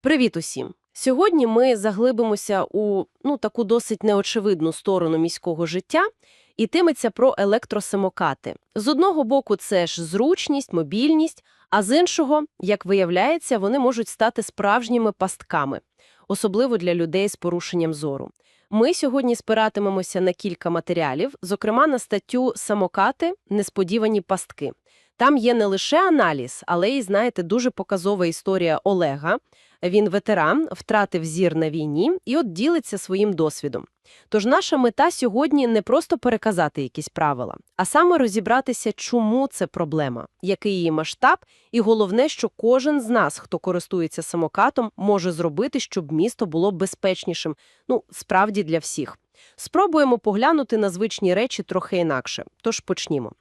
Привіт усім! Сьогодні ми заглибимося у ну, таку досить неочевидну сторону міського життя, і йтиметься про електросамокати. З одного боку, це ж зручність, мобільність, а з іншого, як виявляється, вони можуть стати справжніми пастками, особливо для людей з порушенням зору. Ми сьогодні спиратимемося на кілька матеріалів, зокрема на статтю «Самокати. Несподівані пастки». Там є не лише аналіз, але й, знаєте, дуже показова історія Олега. Він ветеран, втратив зір на війні і от ділиться своїм досвідом. Тож наша мета сьогодні не просто переказати якісь правила, а саме розібратися, чому це проблема, який її масштаб, і головне, що кожен з нас, хто користується самокатом, може зробити, щоб місто було безпечнішим, ну, справді для всіх. Спробуємо поглянути на звичні речі трохи інакше, тож почнімо.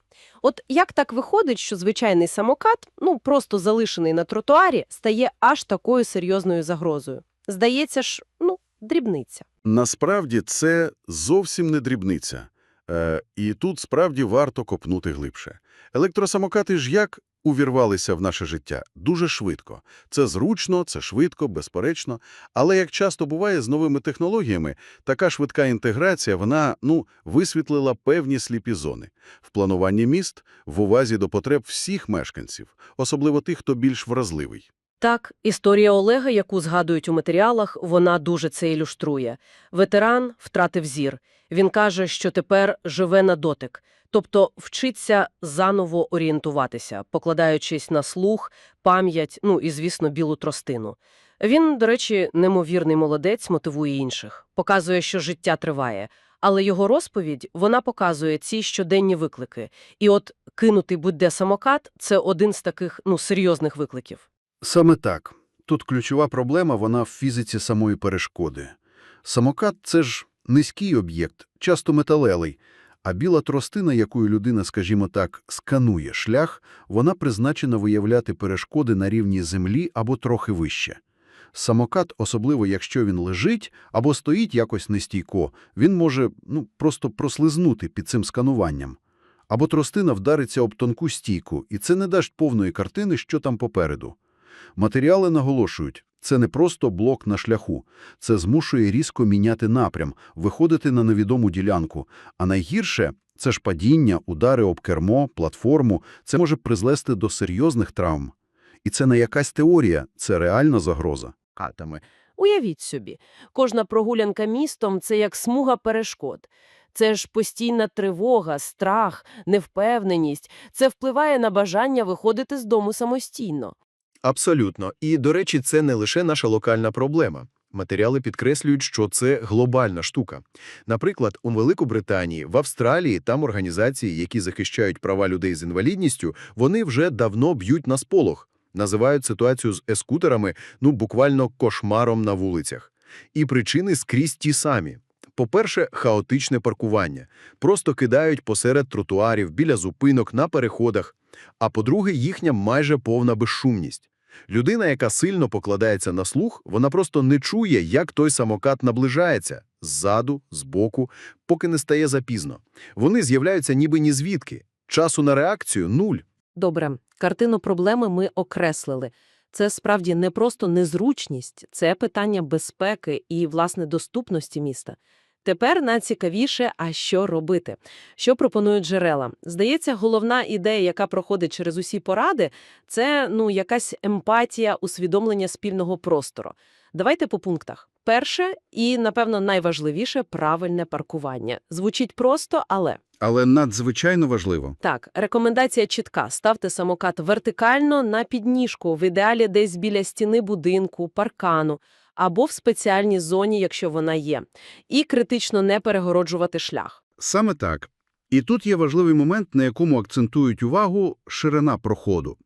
От як так виходить, що звичайний самокат, ну просто залишений на тротуарі, стає аж такою серйозною загрозою? Здається ж, ну, дрібниця. Насправді це зовсім не дрібниця. Е, і тут справді варто копнути глибше. Електросамокати ж як увірвалися в наше життя? Дуже швидко. Це зручно, це швидко, безперечно. Але, як часто буває з новими технологіями, така швидка інтеграція, вона, ну, висвітлила певні сліпі зони. В плануванні міст, в увазі до потреб всіх мешканців, особливо тих, хто більш вразливий. Так, історія Олега, яку згадують у матеріалах, вона дуже це ілюструє. Ветеран втратив зір. Він каже, що тепер живе на дотик, тобто вчиться заново орієнтуватися, покладаючись на слух, пам'ять, ну і, звісно, білу тростину. Він, до речі, немовірний молодець, мотивує інших, показує, що життя триває. Але його розповідь, вона показує ці щоденні виклики. І от кинути будь-де самокат – це один з таких, ну, серйозних викликів. Саме так. Тут ключова проблема, вона в фізиці самої перешкоди. Самокат – це ж низький об'єкт, часто металевий, а біла тростина, якою людина, скажімо так, сканує шлях, вона призначена виявляти перешкоди на рівні землі або трохи вище. Самокат, особливо якщо він лежить або стоїть якось нестійко, він може ну, просто прослизнути під цим скануванням. Або тростина вдариться об тонку стійку, і це не дасть повної картини, що там попереду. Матеріали наголошують, це не просто блок на шляху, це змушує різко міняти напрям, виходити на невідому ділянку. А найгірше – це ж падіння, удари об кермо, платформу, це може призвести до серйозних травм. І це не якась теорія, це реальна загроза. Катами. Уявіть собі, кожна прогулянка містом – це як смуга перешкод. Це ж постійна тривога, страх, невпевненість. Це впливає на бажання виходити з дому самостійно. Абсолютно. І, до речі, це не лише наша локальна проблема. Матеріали підкреслюють, що це глобальна штука. Наприклад, у Великобританії, в Австралії там організації, які захищають права людей з інвалідністю, вони вже давно б'ють на сполох. Називають ситуацію з ескутерами, ну, буквально кошмаром на вулицях. І причини скрізь ті самі. По-перше, хаотичне паркування. Просто кидають посеред тротуарів, біля зупинок, на переходах. А по-друге, їхня майже повна безшумність. Людина, яка сильно покладається на слух, вона просто не чує, як той самокат наближається – ззаду, збоку, поки не стає запізно. Вони з'являються ніби ні звідки. Часу на реакцію – нуль. Добре, картину проблеми ми окреслили. Це справді не просто незручність, це питання безпеки і, власне, доступності міста. Тепер найцікавіше, а що робити? Що пропонують джерела? Здається, головна ідея, яка проходить через усі поради, це ну, якась емпатія, усвідомлення спільного простору. Давайте по пунктах. Перше і, напевно, найважливіше – правильне паркування. Звучить просто, але… Але надзвичайно важливо. Так, рекомендація чітка. Ставте самокат вертикально на підніжку, в ідеалі десь біля стіни будинку, паркану, або в спеціальній зоні, якщо вона є. І критично не перегороджувати шлях. Саме так. І тут є важливий момент, на якому акцентують увагу ширина проходу.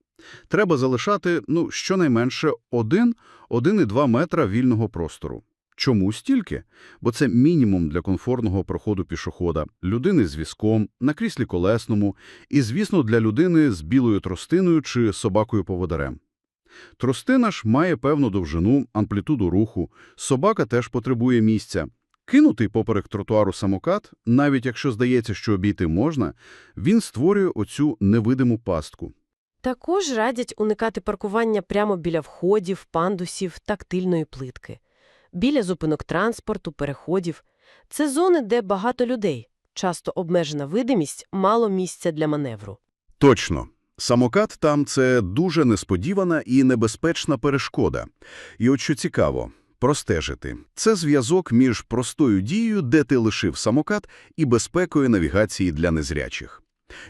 Треба залишати, ну, щонайменше 1-1,2 метра вільного простору. Чому стільки? Бо це мінімум для комфортного проходу пішохода, людини з візком, на кріслі колесному і, звісно, для людини з білою тростиною чи собакою-поводарем. Тростина ж має певну довжину, амплітуду руху, собака теж потребує місця. Кинутий поперек тротуару самокат, навіть якщо здається, що обійти можна, він створює оцю невидиму пастку. Також радять уникати паркування прямо біля входів, пандусів, тактильної плитки. Біля зупинок транспорту, переходів. Це зони, де багато людей. Часто обмежена видимість, мало місця для маневру. Точно. Самокат там – це дуже несподівана і небезпечна перешкода. І от що цікаво – простежити. Це зв'язок між простою дією, де ти лишив самокат, і безпекою навігації для незрячих.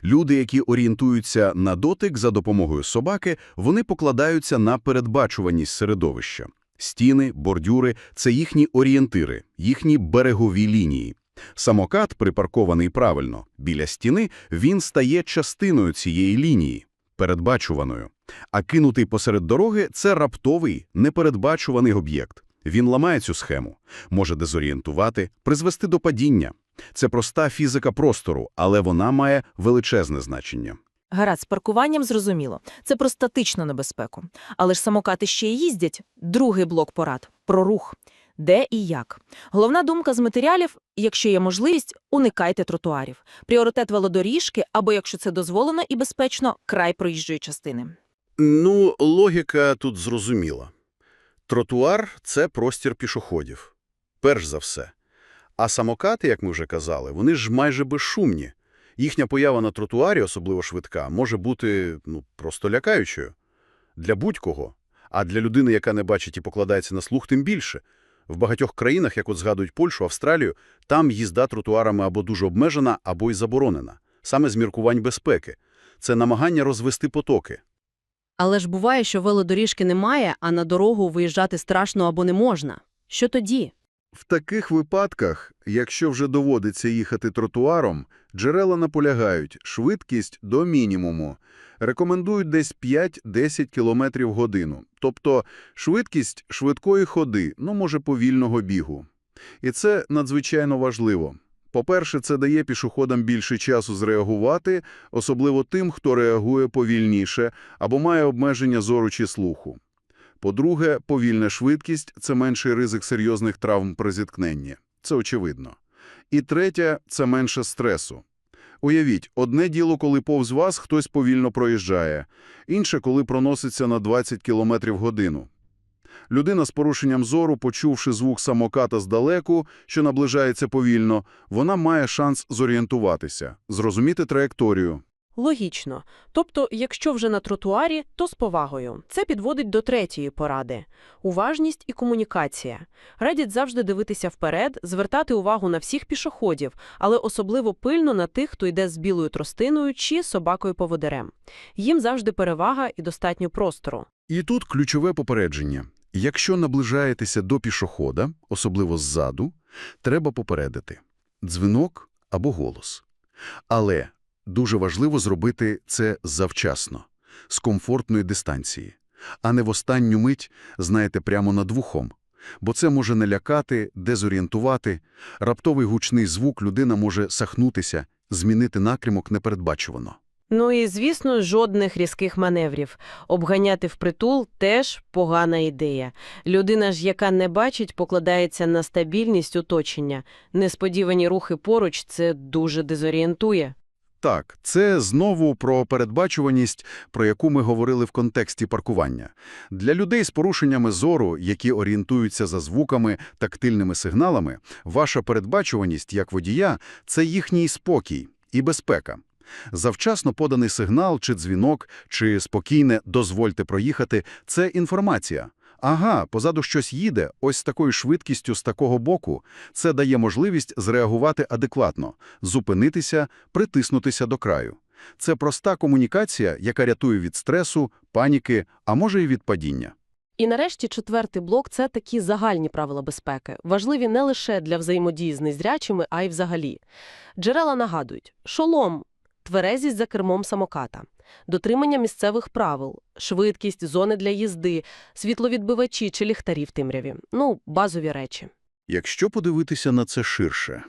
Люди, які орієнтуються на дотик за допомогою собаки, вони покладаються на передбачуваність середовища. Стіни, бордюри – це їхні орієнтири, їхні берегові лінії. Самокат, припаркований правильно, біля стіни, він стає частиною цієї лінії, передбачуваною. А кинутий посеред дороги – це раптовий, непередбачуваний об'єкт. Він ламає цю схему, може дезорієнтувати, призвести до падіння. Це проста фізика простору, але вона має величезне значення. Гаразд, з паркуванням зрозуміло. Це про статичну небезпеку. Але ж самокати ще й їздять. Другий блок порад – про рух. Де і як. Головна думка з матеріалів – якщо є можливість, уникайте тротуарів. Пріоритет велодоріжки або, якщо це дозволено і безпечно, край проїжджої частини. Ну, логіка тут зрозуміла. Тротуар – це простір пішоходів. Перш за все. А самокати, як ми вже казали, вони ж майже безшумні. Їхня поява на тротуарі, особливо швидка, може бути ну, просто лякаючою. Для будь-кого. А для людини, яка не бачить і покладається на слух, тим більше. В багатьох країнах, як от згадують Польщу, Австралію, там їзда тротуарами або дуже обмежена, або й заборонена. Саме з міркувань безпеки. Це намагання розвести потоки. Але ж буває, що велодоріжки немає, а на дорогу виїжджати страшно або не можна. Що тоді? В таких випадках, якщо вже доводиться їхати тротуаром, джерела наполягають швидкість до мінімуму. Рекомендують десь 5-10 км в годину. Тобто швидкість швидкої ходи, ну, може, повільного бігу. І це надзвичайно важливо. По-перше, це дає пішоходам більше часу зреагувати, особливо тим, хто реагує повільніше або має обмеження зору чи слуху. По-друге, повільна швидкість – це менший ризик серйозних травм при зіткненні. Це очевидно. І третє – це менше стресу. Уявіть, одне діло, коли повз вас хтось повільно проїжджає, інше, коли проноситься на 20 км годину. Людина з порушенням зору, почувши звук самоката здалеку, що наближається повільно, вона має шанс зорієнтуватися, зрозуміти траєкторію. Логічно. Тобто, якщо вже на тротуарі, то з повагою. Це підводить до третьої поради. Уважність і комунікація. Радять завжди дивитися вперед, звертати увагу на всіх пішоходів, але особливо пильно на тих, хто йде з білою тростиною чи собакою-поводирем. Їм завжди перевага і достатньо простору. І тут ключове попередження. Якщо наближаєтеся до пішохода, особливо ззаду, треба попередити – дзвінок або голос. Але дуже важливо зробити це завчасно, з комфортної дистанції, а не в останню мить, знаєте, прямо над вухом. Бо це може налякати, дезорієнтувати. Раптовий гучний звук людина може сахнутися, змінити напрямок непередбачувано. Ну і, звісно, жодних різких маневрів. Обганяти впритул – теж погана ідея. Людина ж, яка не бачить, покладається на стабільність оточення. Несподівані рухи поруч – це дуже дезорієнтує. Так, це знову про передбачуваність, про яку ми говорили в контексті паркування. Для людей з порушеннями зору, які орієнтуються за звуками, тактильними сигналами, ваша передбачуваність як водія – це їхній спокій і безпека. Завчасно поданий сигнал чи дзвінок, чи спокійне «дозвольте проїхати» – це інформація. Ага, позаду щось їде, ось з такою швидкістю, з такого боку. Це дає можливість зреагувати адекватно, зупинитися, притиснутися до краю. Це проста комунікація, яка рятує від стресу, паніки, а може і від падіння. І нарешті четвертий блок – це такі загальні правила безпеки, важливі не лише для взаємодії з незрячими, а й взагалі. Джерела нагадують – шолом, тверезість за кермом самоката, дотримання місцевих правил, швидкість, зони для їзди, світловідбивачі чи ліхтарі в темряві. Ну, базові речі. Якщо подивитися на це ширше,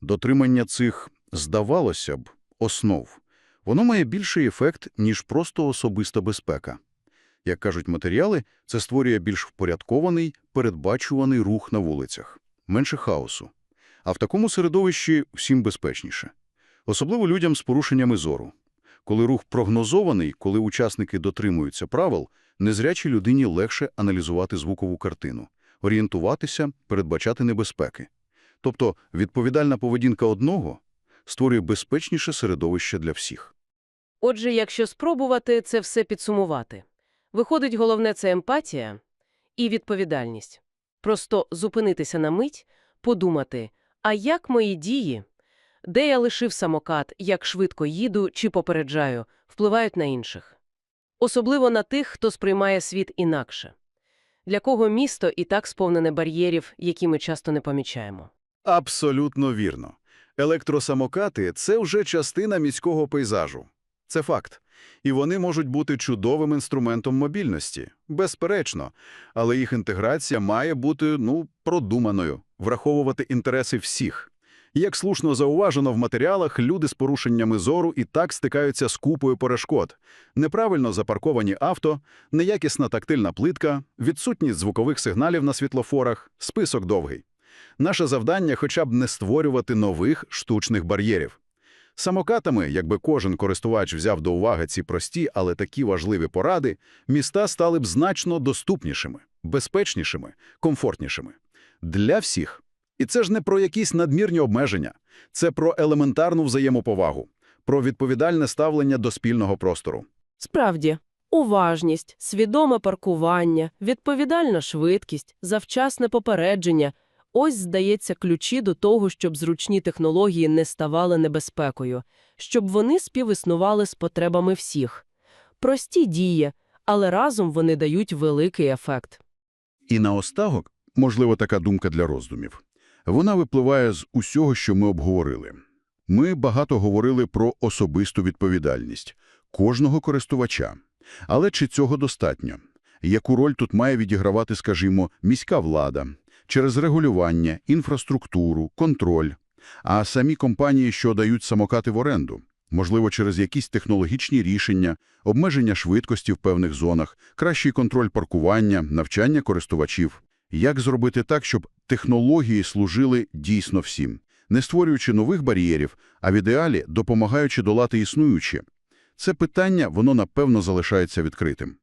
дотримання цих, здавалося б, основ, воно має більший ефект, ніж просто особиста безпека. Як кажуть матеріали, це створює більш впорядкований, передбачуваний рух на вулицях, менше хаосу. А в такому середовищі всім безпечніше. Особливо людям з порушеннями зору. Коли рух прогнозований, коли учасники дотримуються правил, незрячій людині легше аналізувати звукову картину, орієнтуватися, передбачати небезпеки. Тобто відповідальна поведінка одного створює безпечніше середовище для всіх. Отже, якщо спробувати це все підсумувати, виходить головне – це емпатія і відповідальність. Просто зупинитися на мить, подумати, а як мої дії, де я лишив самокат, як швидко їду чи попереджаю, впливають на інших. Особливо на тих, хто сприймає світ інакше. Для кого місто і так сповнене бар'єрів, які ми часто не помічаємо. Абсолютно вірно. Електросамокати – це вже частина міського пейзажу. Це факт. І вони можуть бути чудовим інструментом мобільності, безперечно. Але їх інтеграція має бути, ну, продуманою, враховувати інтереси всіх. Як слушно зауважено в матеріалах, люди з порушеннями зору і так стикаються з купою перешкод. Неправильно запарковані авто, неякісна тактильна плитка, відсутність звукових сигналів на світлофорах, список довгий. Наше завдання хоча б не створювати нових штучних бар'єрів. Самокатами, якби кожен користувач взяв до уваги ці прості, але такі важливі поради, міста стали б значно доступнішими, безпечнішими, комфортнішими. Для всіх. І це ж не про якісь надмірні обмеження. Це про елементарну взаємоповагу, про відповідальне ставлення до спільного простору. Справді, уважність, свідоме паркування, відповідальна швидкість, завчасне попередження – ось, здається, ключі до того, щоб зручні технології не ставали небезпекою, щоб вони співіснували з потребами всіх. Прості дії, але разом вони дають великий ефект. І наостанок, можливо, така думка для роздумів. Вона випливає з усього, що ми обговорили. Ми багато говорили про особисту відповідальність кожного користувача. Але чи цього достатньо? Яку роль тут має відігравати, скажімо, міська влада? Через регулювання, інфраструктуру, контроль. А самі компанії, що дають самокати в оренду? Можливо, через якісь технологічні рішення, обмеження швидкості в певних зонах, кращий контроль паркування, навчання користувачів. Як зробити так, щоб технології служили дійсно всім, не створюючи нових бар'єрів, а в ідеалі допомагаючи долати існуючі? Це питання, воно напевно залишається відкритим.